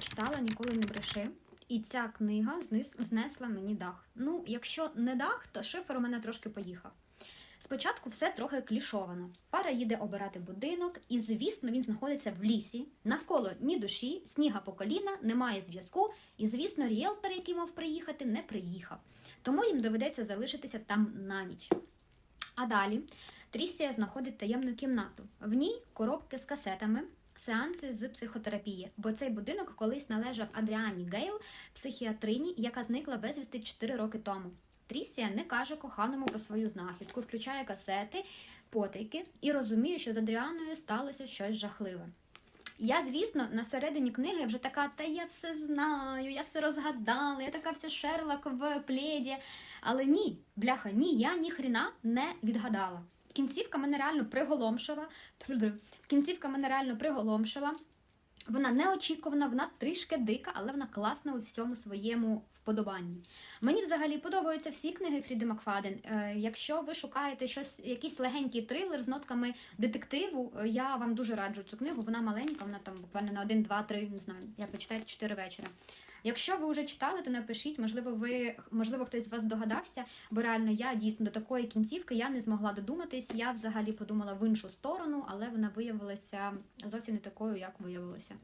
читала Ніколи не бреши. І ця книга знесла мені дах. Ну, якщо не дах, то шифер у мене трошки поїхав. Спочатку все трохи клішовано. Пара їде обирати будинок, і, звісно, він знаходиться в лісі. Навколо ні душі, сніга по коліна, немає зв'язку, і, звісно, ріелтор, який мав приїхати, не приїхав. Тому їм доведеться залишитися там на ніч. А далі Трісія знаходить таємну кімнату. В ній коробки з касетами, сеанси з психотерапії, бо цей будинок колись належав Адріані Гейл, психіатрині, яка зникла безвісти 4 роки тому. Трісія не каже коханому про свою знахідку, включає касети, потайки і розуміє, що з Адріаною сталося щось жахливе. Я, звісно, на середині книги вже така, та я все знаю, я все розгадала, я така вся Шерлок в пледі. Але ні, бляха, ні, я ні хріна не відгадала. Кінцівка мене реально приголомшила. Кінцівка мене реально приголомшила. Вона неочікувана, вона трішки дика, але вона класна у всьому своєму вподобанні. Мені взагалі подобаються всі книги Фріди Макфаден. Е, якщо ви шукаєте щось, якийсь легенький трилер з нотками детективу, е, я вам дуже раджу цю книгу. Вона маленька, вона там буквально на один, два, три, не знаю, як ви читаєте 4 вечора. Якщо ви вже читали, то напишіть, можливо, ви можливо хтось з вас догадався, бо реально я дійсно до такої кінцівки я не змогла додуматись. Я взагалі подумала в іншу сторону, але вона виявилася зовсім не такою, як виявилося.